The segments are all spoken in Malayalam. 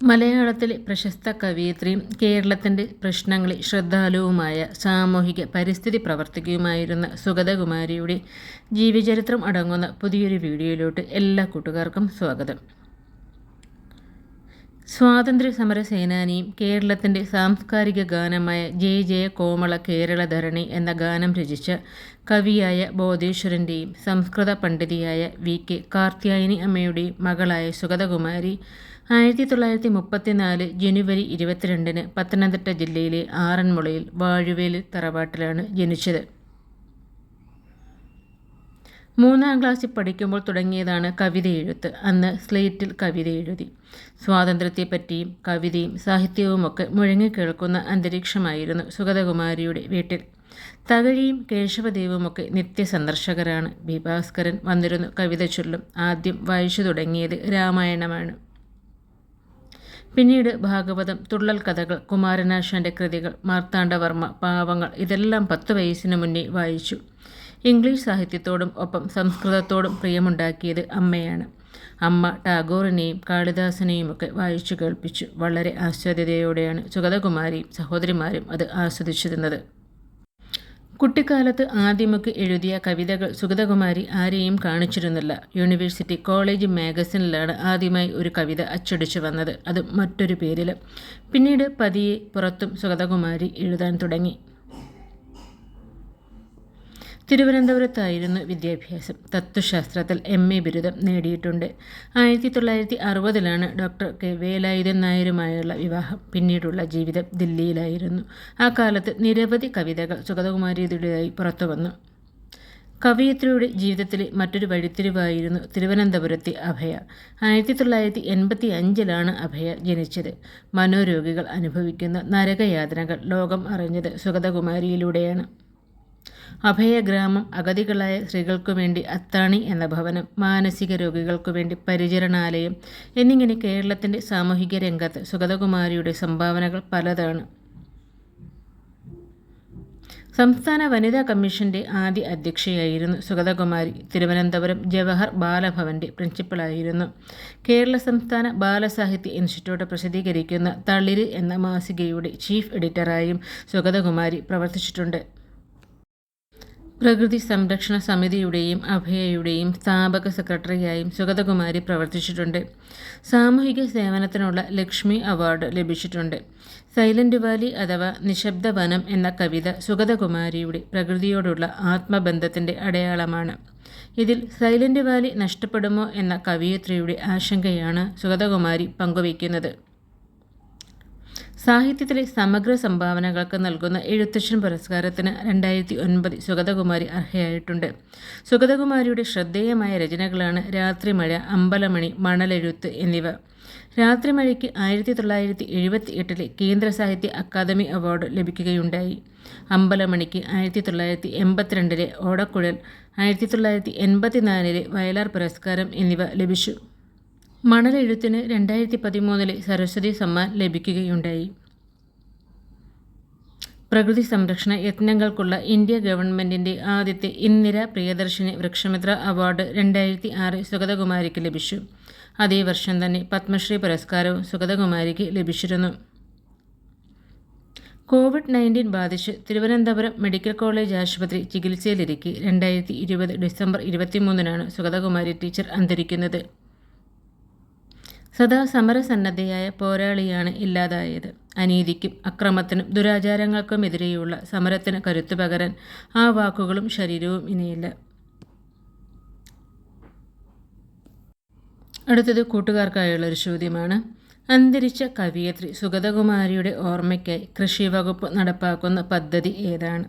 മലയാളത്തിലെ പ്രശസ്ത കവയിത്രിയും കേരളത്തിന്റെ പ്രശ്നങ്ങളിൽ ശ്രദ്ധാലുവുമായ സാമൂഹിക പരിസ്ഥിതി പ്രവർത്തകയുമായിരുന്ന സുഗതകുമാരിയുടെ ജീവചരിത്രം അടങ്ങുന്ന പുതിയൊരു വീഡിയോയിലോട്ട് എല്ലാ കൂട്ടുകാർക്കും സ്വാഗതം. സ്വാതന്ത്ര്യ സമര സേനാനിയും കേരളത്തിന്റെ സാംസ്കാരിക ഗാനമായ ജയ ജയ കോമള കേരളധരണി എന്ന ഗാനം രചിച്ച കവിയായ ബോധേശ്വരന്റെയും സംസ്കൃത പണ്ഡിതിയായ വി കെ കാർത്യായനി അമ്മയുടെയും മകളായ സുഗതകുമാരി ആയിരത്തി തൊള്ളായിരത്തി മുപ്പത്തിനാല് ജനുവരി ഇരുപത്തിരണ്ടിന് പത്തനംതിട്ട ജില്ലയിലെ ആറന്മുളയിൽ വാഴുവേലി തറവാട്ടിലാണ് ജനിച്ചത്. മൂന്നാം ക്ലാസ്സിൽ പഠിക്കുമ്പോൾ തുടങ്ങിയതാണ് കവിത എഴുത്ത്. അന്ന് സ്ലേറ്റിൽ കവിത എഴുതി. സ്വാതന്ത്ര്യത്തെപ്പറ്റിയും കവിതയും സാഹിത്യവുമൊക്കെ മുഴങ്ങിക്കേൾക്കുന്ന അന്തരീക്ഷമായിരുന്നു സുഗതകുമാരിയുടെ വീട്ടിൽ. തകഴിയും കേശവദേവുമൊക്കെ നിത്യസന്ദർശകരാണ്. ബി ഭാസ്കരൻ വന്നിരുന്നു കവിത ചൊല്ലും. ആദ്യം വായിച്ചു തുടങ്ങിയത് രാമായണമാണ്. പിന്നീട് ഭാഗവതം തുള്ളൽ കഥകൾ കുമാരനാശാന്റെ കൃതികൾ മാർത്താണ്ഡവർമ്മ പാവങ്ങൾ ഇതെല്ലാം പത്ത് വയസ്സിന് മുന്നേ വായിച്ചു. ഇംഗ്ലീഷ് സാഹിത്യത്തോടും ഒപ്പം സംസ്കൃതത്തോടും പ്രിയമുണ്ടാക്കിയത് അമ്മയാണ്. അമ്മ ടാഗോറിനെയും കാളിദാസനെയുമൊക്കെ വായിച്ചു കേൾപ്പിച്ചു. വളരെ ആസ്വാദ്യതയോടെയാണ് സുഗതകുമാരിയും സഹോദരിമാരും അത് ആസ്വദിച്ചിരുന്നത്. കുട്ടിക്കാലത്ത് ആദ്യമൊക്കെ എഴുതിയ കവിതകൾ സുഗതകുമാരി ആരെയും കാണിച്ചിരുന്നില്ല. യൂണിവേഴ്സിറ്റി കോളേജ് മാഗസിനിലാണ് ആദ്യമായി ഒരു കവിത അച്ചടിച്ചു വന്നത്. അത് മറ്റൊരു പേരിൽ പിന്നീട് പതിയെ പുറത്തും സുഗതകുമാരി എഴുതാൻ തുടങ്ങി. തിരുവനന്തപുരത്തായിരുന്നു വിദ്യാഭ്യാസം. തത്വശാസ്ത്രത്തിൽ എം എ ബിരുദം നേടിയിട്ടുണ്ട്. ആയിരത്തി തൊള്ളായിരത്തി അറുപതിലാണ് ഡോക്ടർ കെ വേലായുധൻ നായരുമായുള്ള വിവാഹം പിന്നീടുള്ള ജീവിതം ദില്ലിയിലായിരുന്നു. ആ കാലത്ത് നിരവധി കവിതകൾ സുഗതകുമാരിയുടേതായി പുറത്തു വന്നു കവിയത്രിയുടെ ജീവിതത്തിലെ മറ്റൊരു വഴിത്തിരിവായിരുന്നു തിരുവനന്തപുരത്തെ അഭയ. ആയിരത്തി തൊള്ളായിരത്തി എൺപത്തി അഞ്ചിലാണ് അഭയ ജനിച്ചത്. മനോരോഗികൾ അനുഭവിക്കുന്ന നരകയാതനകൾ ലോകം അറിഞ്ഞത് സുഗതകുമാരിയിലൂടെയാണ്. അഭയഗ്രാമം അഗതികളായ സ്ത്രീകൾക്കു വേണ്ടി അത്താണി എന്ന ഭവനം മാനസിക രോഗികൾക്കു വേണ്ടി പരിചരണാലയം എന്നിങ്ങനെ കേരളത്തിന്റെ സാമൂഹിക രംഗത്ത് സുഗതകുമാരിയുടെ സംഭാവനകൾ പലതാണ്. സംസ്ഥാന വനിതാ കമ്മീഷന്റെ ആദ്യ അധ്യക്ഷയായിരുന്നു സുഗതകുമാരി. തിരുവനന്തപുരം ജവഹർ ബാലഭവന്റെ പ്രിൻസിപ്പളായിരുന്നു. കേരള സംസ്ഥാന ബാലസാഹിത്യ ഇൻസ്റ്റിറ്റ്യൂട്ട് പ്രസിദ്ധീകരിക്കുന്ന തളിര് എന്ന മാസികയുടെ ചീഫ് എഡിറ്ററായും സുഗതകുമാരി പ്രവർത്തിച്ചിട്ടുണ്ട്. പ്രകൃതി സംരക്ഷണ സമിതിയുടെയും അഭയയുടെയും സ്ഥാപക സെക്രട്ടറിയായും സുഗതകുമാരി പ്രവർത്തിച്ചിട്ടുണ്ട്. സാമൂഹിക സേവനത്തിനുള്ള ലക്ഷ്മി അവാർഡ് ലഭിച്ചിട്ടുണ്ട്. സൈലന്റ് വാലി അഥവാ നിശബ്ദ വനം എന്ന കവിത സുഗതകുമാരിയുടെ പ്രകൃതിയോടുള്ള ആത്മബന്ധത്തിന്റെ അടയാളമാണ്. ഇതിൽ സൈലന്റ് വാലി നഷ്ടപ്പെടുമോ എന്ന കവിയത്രിയുടെ ആശങ്കയാണ് സുഗതകുമാരി പങ്കുവയ്ക്കുന്നത്. സാഹിത്യത്തിലെ സമഗ്ര സംഭാവനകൾക്ക് നൽകുന്ന എഴുത്തച്ഛൻ പുരസ്കാരത്തിന് രണ്ടായിരത്തി ഒൻപത് സുഗതകുമാരി അർഹയായിട്ടുണ്ട്. സുഗതകുമാരിയുടെ ശ്രദ്ധേയമായ രചനകളാണ് രാത്രിമഴ അമ്പലമണി മണലെഴുത്ത് എന്നിവ. രാത്രിമഴയ്ക്ക് ആയിരത്തി തൊള്ളായിരത്തി എഴുപത്തി എട്ടിലെ കേന്ദ്ര സാഹിത്യ അക്കാദമി അവാർഡ് ലഭിക്കുകയുണ്ടായി. അമ്പലമണിക്ക് ആയിരത്തി തൊള്ളായിരത്തി എൺപത്തിരണ്ടിലെ ഓടക്കുഴൽ ആയിരത്തി തൊള്ളായിരത്തി എൺപത്തിനാലിലെ വയലാർ പുരസ്കാരം എന്നിവ ലഭിച്ചു. മണലെഴുത്തിന് രണ്ടായിരത്തി പതിമൂന്നിലെ സരസ്വതി സമ്മാൻ ലഭിക്കുകയുണ്ടായി. പ്രകൃതി സംരക്ഷണ യത്നങ്ങൾക്കുള്ള ഇന്ത്യ ഗവൺമെന്റിന്റെ ആദ്യത്തെ ഇന്ദിര പ്രിയദർശിനി വൃക്ഷമിത്ര അവാർഡ് രണ്ടായിരത്തി ആറ് സുഗതകുമാരിക്ക് ലഭിച്ചു. അതേ വർഷം തന്നെ പത്മശ്രീ പുരസ്കാരവും സുഗതകുമാരിക്ക് ലഭിച്ചിരുന്നു. കോവിഡ് നയന്റീൻ ബാധിച്ച് തിരുവനന്തപുരം മെഡിക്കൽ കോളേജ് ആശുപത്രി ചികിത്സയിലിരിക്കെ രണ്ടായിരത്തി ഇരുപത് ഡിസംബർ ഇരുപത്തിമൂന്നിനാണ് സുഗതകുമാരി ടീച്ചർ അന്തരിക്കുന്നത്. സദാ സമരസന്നദ്ധയായ പോരാളിയാണ് ഇല്ലാതായത്. അനീതിക്കും അക്രമത്തിനും ദുരാചാരങ്ങൾക്കുമെതിരെയുള്ള സമരത്തിന് കരുത്തു പകരാൻ ആ വാക്കുകളും ശരീരവും ഇനിയില്ല. അടുത്തത് കൂട്ടുകാർക്കായുള്ള ഒരു ചോദ്യമാണ്. അന്തരിച്ച കവിയത്രി സുഗതകുമാരിയുടെ ഓർമ്മയ്ക്കായി കൃഷി വകുപ്പ് നടപ്പാക്കുന്ന പദ്ധതി ഏതാണ്?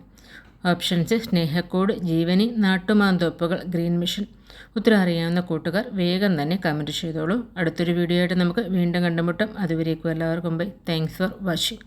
ഓപ്ഷൻസ് സ്നേഹക്കോട് ജീവനി നാട്ടുമാന്തോപ്പുകൾ ഗ്രീൻ മിഷൻ ഉത്തരം അറിയാവുന്ന കൂട്ടുകാർ വേഗം തന്നെ കമന്റ് ചെയ്തോളൂ. അടുത്തൊരു വീഡിയോ ആയിട്ട് നമുക്ക് വീണ്ടും കണ്ടുമുട്ടും. അതുവരേക്കും എല്ലാവർക്കും ബൈ. Thanks for watching